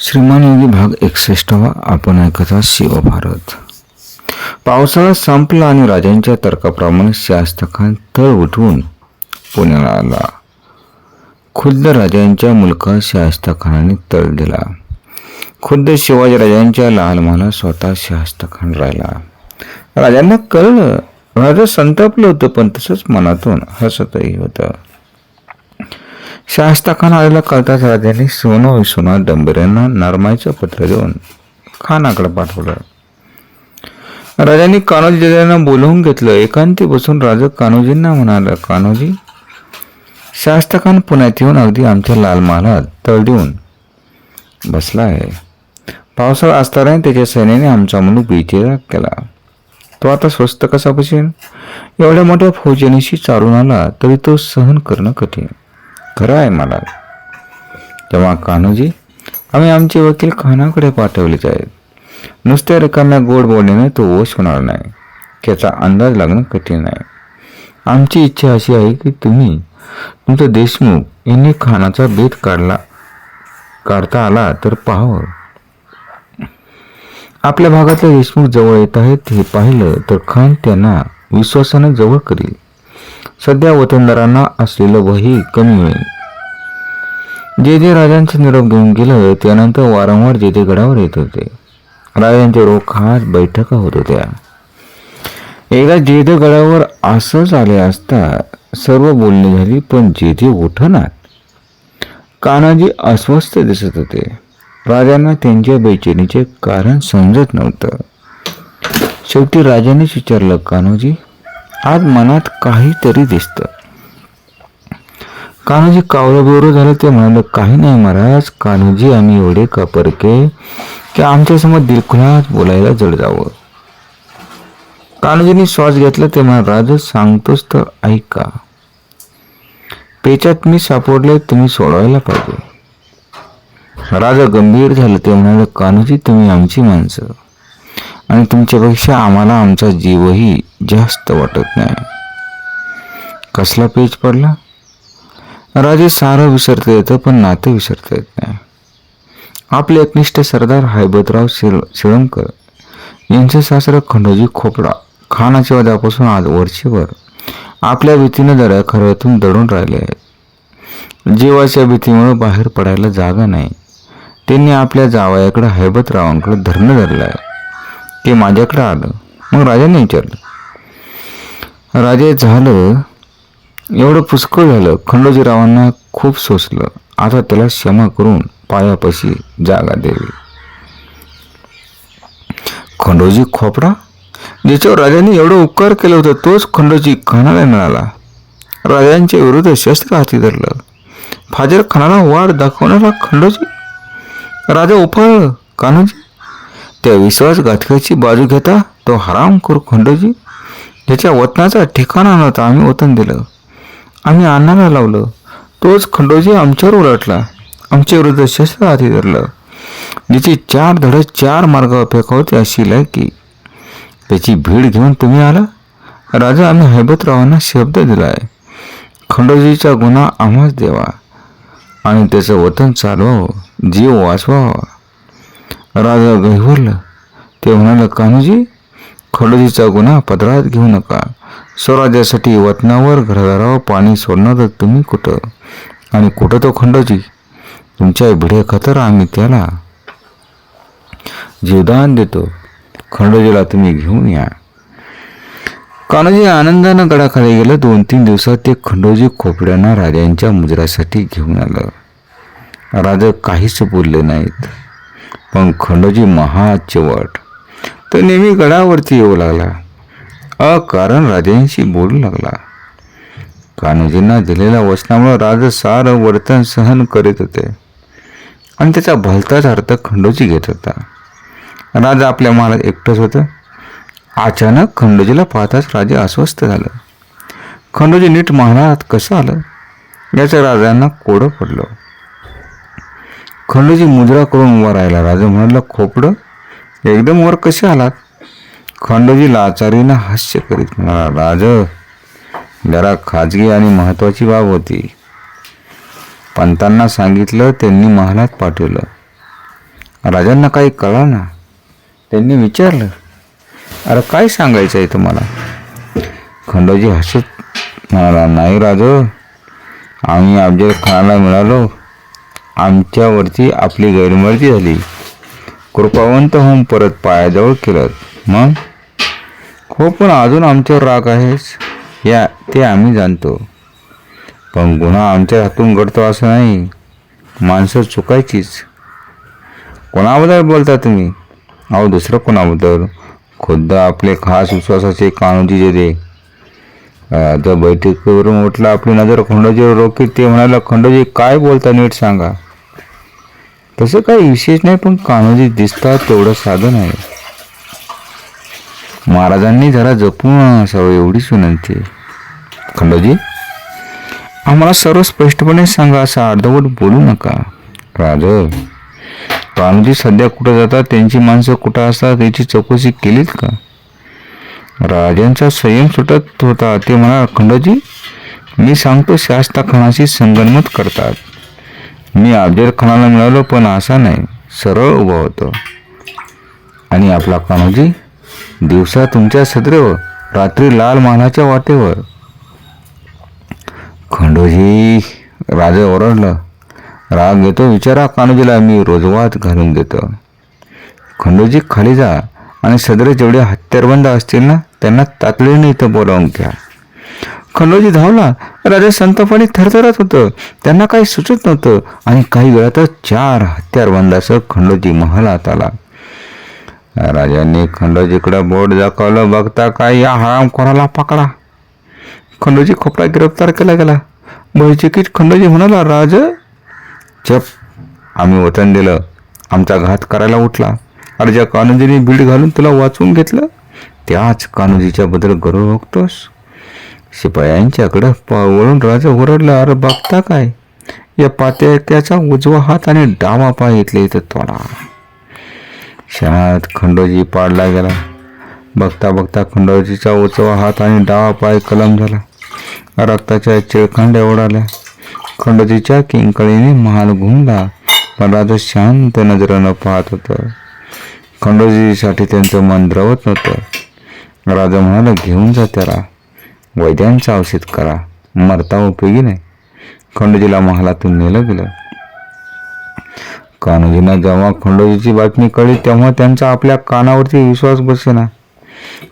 श्रीमान योगी भाग एकसष्टावा आपण ऐकता शिवभारत पावसाळा संपला आणि राजांच्या तर्काप्रमाणे शास्त्रखान तळ उठवून पुण्याला आला. खुद्द राजांच्या मुलगा शास्त्रखानाने तळ दिला. खुद्द शिवाजीराजांच्या लहान मला स्वतः शास्त्रखान राहिला. राजांना कळलं राजा संतापलं होतं पण तसंच मनातून हसतही होतं. शास्ताखान आलेला कळताच राजाने सोनं डंबर डंबऱ्यांना नरमाईचं पत्र देऊन खानाकडे पाठवलं. राजांनी कान्होजी दादांना बोलवून घेतलं. एकांती बसून राजा कान्होजींना म्हणाला कान्होजी शास्ताखान पुण्यात येऊन अगदी आमच्या लाल महालात तळ देऊन बसला आहे. पावसाळा असताना त्याच्या सैन्याने आमचा मुलूक बेचिराग केला. तो आता स्वस्त कसा बसेल एवढ्या मोठ्या फौजनीशी चालून आला तरी तो सहन करणं कठीण. खरं आहे मला तेव्हा कान्होजी आम्ही आमचे वकील खानाकडे पाठवलेच आहेत नुसत्या रिकाम्या गोड बोलण्याने तो वश होणार नाही. त्याचा अंदाज लागणं कठीण आहे. आमची इच्छा अशी आहे की तुम्ही तुमचा देशमुख यांनी खानाचा बेत काढला काढता आला तर पाहावं. आपल्या भागातले देशमुख जवळ येत आहेत हे पाहिलं तर खान त्यांना विश्वासानं जवळ करील. सध्या वतनदारांना असलेलं वही कमी होईल. जे जे राजांचे निरोप घेऊन गेलं त्यानंतर वारंवार जे जे गडावर येत होते राजांचे रोख खास बैठका होत होत्या. एकदा जेदे गडावर असंच आले असता सर्व बोलणी झाली पण जेथे उठनात कानाजी अस्वस्थ दिसत होते. राजांना त्यांच्या बेचैनीचे कारण समजत नव्हतं. शेवटी राजानेच विचारलं कान्होजी आज मनात काहीतरी दिसतं. कान्होजी कावलं झालं ते म्हणाले काही नाही महाराज कान्होजी आम्ही एवढे कपरके की आमच्यासमोर दिलखुलास बोलायला जड जावं. कान्होजींनी श्वास घेतला ते म्हणा राज सांगतोच तर ऐका. पेचात मी सापडले तुम्ही सोडवायला पाहिजे. राजा गंभीर झालं ते म्हणाले कान्होजी तुम्ही आमची माणसं. आणि तुमच्यापेक्षा आम्हाला आमचा जीवही जास्त वाटत नाही. कसला पेज पडला? राजे सारं विसरता येतं पण नातं विसरता येत नाही. आपले एकनिष्ठ सरदार हैबतराव शिर शिळंकर यांचे सासरं खंडोजी खोपडा खानाच्या वदापासून आज वर्षभर आपल्या भीतीनं दऱ्याखऱ्यातून दडून राहिले आहेत. जीवाच्या भीतीमुळे बाहेर पडायला जागा नाही. त्यांनी आपल्या जावयाकडे हैबतरावांकडे धरणं धरलं आहे. ते माझ्याकडे आलं. मग राजाने विचारलं राजे झालं. एवढं पुष्कळ झालं. खंडोजीरावांना खूप सोसलं. आता त्याला क्षमा करून पायापाशी जागा द्यावी. खंडोजी खोपडा? ज्याच्यावर राजाने एवढं उपकार केलं होतं तोच खंडोजी खानाला मिळाला. राजांच्या विरुद्ध शस्त्र हाती धरलं. फाजर खानाला वाढ दाखवणारा खंडोजी राजा उफाळ कान्होजी त्या विश्वासघातकाची बाजू घेता तो हराम करू खंडोजी. ज्याच्या वतनाचा ठिकाणा नव्हता. आम्ही वतन दिलं. आम्ही अन्नाला लावलं. तोच खंडोजी आमच्यावर उलटला. आमच्या विरुद्ध शस्त्र हाती धरलं. जिची चार धडे चार मार्गावर फेकावते अशी लायकी. त्याची भीड घेऊन तुम्ही आला? राजा आम्ही हैबतरावांना शब्द दिला आहे खंडोजीचा गुन्हा आम्हाच देवा. आणि त्याचं वतन चालवावं जीव वाचवावा. राजा गहिवरलं. ते म्हणाला कान्होजी खंडोजीचा गुन्हा पदरात घेऊ नका. स्वराज्यासाठी वतनावर घरदारावर पाणी सोडणार तर तुम्ही कुठं? आणि कुठं तो खंडोजी? तुमच्या भिडे खतर आम्ही त्याला जीवदान देतो. खंडोजीला तुम्ही घेऊन या. कान्होजी आनंदानं गडाखाली गेलं. दोन तीन दिवसात ते खंडोजी खोपड्यांना राजांच्या मुजरासाठी घेऊन आलं. राजा काहीच बोलले नाहीत. पण खंडोजी महाचिवट. तो नेहमी गडावरती येऊ लागला. अकारण राजांशी बोलू लागला. कान्होजींना दिलेल्या वचनामुळे राजा सारं वर्तन सहन करीत होते. आणि त्याचा भलताच अर्थ खंडोजी घेत होता. राजा आपल्या महालात एकटंच होतं. अचानक खंडोजीला पाहताच राजा अस्वस्थ झालं. खंडोजी नीट महालात कसं आलं? याचं राजांना कोडं पडलं. खंडोजी मुजरा करून उभा राहिला. राजा म्हणाला खोपडं? एकदम वर कसे आलात? खंडोजी लाचारीनं हास्य करीत म्हणाला राज जरा खाजगी आणि महत्वाची बाब होती. पंतांना सांगितलं त्यांनी महालात पाठवलं. राजांना काही कळा ना त्यांनी विचारलं अरे काय सांगायचं आहे तुम्हाला? खंडोजी हसत म्हणाला नाही राज आम्ही अफजल खानाला मिळालो. आमच्यावरती आपली गैरमर्जी झाली. कृपावंत होऊन परत पायाजवळ केलं. मग? हो पण अजून आमच्यावर राग आहेस? या ते आम्ही जाणतो. पण गुन्हा आमच्या हातून घडतो असं नाही. माणसं चुकायचीच. कोणाबद्दल बोलता तुम्ही? अहो दुसरं कोणाबद्दल? खुद्द आपले खास विश्वासाचे कानोजी जे दे त्या बैठकीवरून उठला आपली नजर खंडोजीवर रोखी ते म्हणाला खंडोजी काय बोलता नीट सांगा. तसं काही विशेष नाही पण कान्होजी दिसतात तेवढं साधन आहे महाराजांनी जरा जपून असावं एवढीच विनंती खंडोजी आम्हाला सर्व स्पष्टपणे सांगा असं अर्धवट बोलू नका. राज कान्होजी सध्या कुठं जातात त्यांची माणसं कुठं असतात याची चौकशी केलीत का? राजांचा संयम सुटत होता ते म्हणा खंडोजी मी सांगतो शास्ता खानाशी संगनमत करतात. मी अफजल खानाला मिळालो पण असा नाही. सरळ उभा होतो. आणि आपला कान्होजी दिवसा तुमच्या सदरेवर रात्री लाल महालाच्या वाटेवर. खंडोजी राजे ओरडलं. राग येतो विचारा कान्होजीला मी रोजवात घालून देतो. खंडोजी खाली जा. आणि सदरे जेवढे हत्यारबंद असतील ना त्यांना तातडीने इथं बोलावून घ्या. खंडोजी धावला. राजा संतापाने थरथरत होतं. त्यांना काही सुचत नव्हतं. आणि काही वेळातच चार हत्यारबंदासह खंडोजी महालात आला. राजाने खंडोजीकडे बोट दाखवलं बघता काय या हरामखोराला पकडा. खंडोजी खोपडा गिरफ्तार केला गेला. भयचकित खंडोजी म्हणाला राज चप. आम्ही वतन दिलं. आमचा घात करायला उठला. अरे ज्या कान्होजीने बीड घालून तुला वाचवून घेतलं? त्याच कान्होजीच्या बद्दल गर्व बघतोस शिपायांच्याकडं वळून राजा ओरडला अरे बघता काय? या पात्याचा उजवा हात आणि डावा पाय इथले इथं तोडा. क्षणात खंडोजी पाडला गेला. बघता बघता खंडोजीचा उजवा हात आणि डावा पाय कलम झाला. रक्ताच्या चिळखंड्या उडाल्या खंडोजीच्या किंकळीने महाल घुमला पण राजा शांत नजरेनं पाहत होतं. खंडोजीसाठी त्यांचं मन द्रवत नव्हतं. राजा म्हणाला घेऊन जा त्याला. वैद्यांचं औषध करा. मरता उपयोगी नाही. खंडोजीला महालातून नेलं गेलं. कान्होजींना जेव्हा खंडोजीची बातमी कळली तेव्हा त्यांचा आपल्या कानावरती विश्वास बसेना.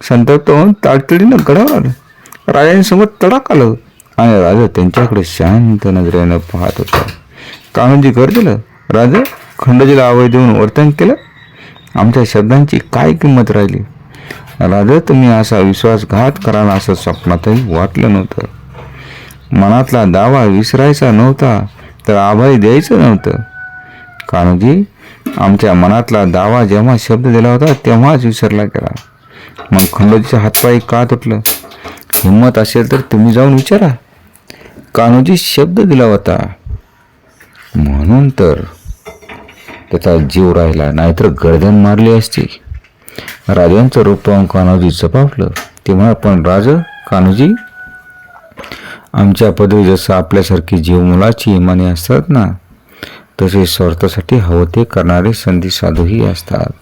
संतप्त होऊन तातडीनं गडावर आलं राजांसमोर तडाक आलं आणि राजा त्यांच्याकडे शांत नजरेनं पाहत होता. कान्होजी घर दिलं. राजा खंडोजीला आवय देऊन वर्तन केलं. आमच्या शब्दांची काय किंमत राहिली? राजा तुम्ही असा विश्वासघात कराल असं स्वप्नातही वाटलं नव्हतं. मनातला दावा विसरायचा नव्हता तर आभाई द्यायचं नव्हतं. कान्होजी आमच्या मनातला दावा जेव्हा शब्द दिला होता तेव्हाच विसरला गेला. मग खंडोजीच्या हातपायी का तुटलं? हिंमत असेल तर तुम्ही जाऊन विचारा. कान्होजी शब्द दिला होता. म्हणून तर त्याचा जीव राहिला नाहीतर गर्दन मारली असती. राजांचं रूप पाहून कान्होजी जपावलं तेव्हा आपण पण राज कान्होजी आमच्या पदवी जसं आपल्यासारखी जीव मुलाची इमाने असतात ना तसे स्वार्थासाठी हवं ते करणारे संधी साधूही असतात.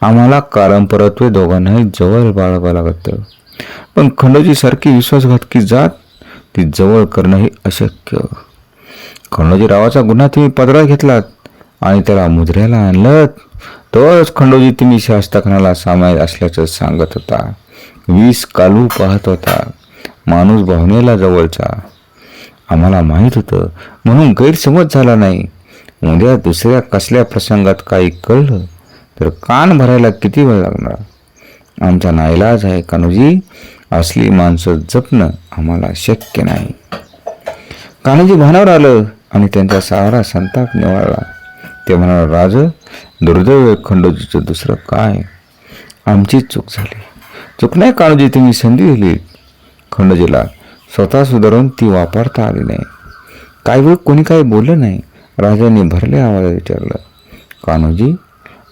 आम्हाला काळंपरत्वे दोघांनाही जवळ बाळगावं लागतं. पण खंडोजीसारखी विश्वासघातकी जात ती जवळ करणंही अशक्य. खंडोजी रावाचा गुन्हा तुम्ही पदरात घेतलात आणि त्याला मुजऱ्याला आणलं तोच खंडोजी तुम्ही शास्त्रखानाला सामायिक असल्याचं सांगत होता. वीस कालू पाहत होता. माणूस भावनेला जवळचा. आम्हाला माहीत होतं. म्हणून गैरसमज झाला नाही. उद्या दुसऱ्या कसल्या प्रसंगात काही कळलं तर कान भरायला किती वेळ लागणार? आमचा नाईलाज आहे कान्होजी. असली माणसं जपणं आम्हाला शक्य नाही. कान्होजी भानावर आलं आणि त्यांचा सारा संताप निवाळला. ते म्हणाला राज दुर्दैव खंडोजीचं दुसरं काय? आमची चूक झाली. चूक नाही काळजी तुम्ही संधी दिली. खंडोजीला स्वतः सुधारून ती वापरता आली नाही. काही वेळ कोणी काही बोललं नाही. राजाने भरल्या आवाजात विचारलं. कान्होजी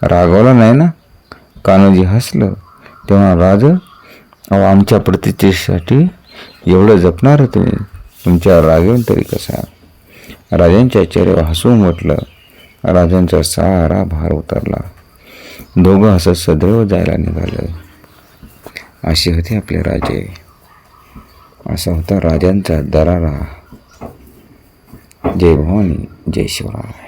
रागवला नाही ना? कान्होजी हसलं. तेव्हा राज अहो आमच्या प्रतिष्ठेसाठी एवढं जपणार तुम्ही. तुमच्या रागेन तरी कसा? राजांच्या चेहऱ्यावर हसून म्हटलं राजांचा सारा भार उतरला. दोघं असं सदैव जायला निघालं. असे होते आपले राजे. असा होता राजांचा दरारा. जय भवानी जय शिवराय.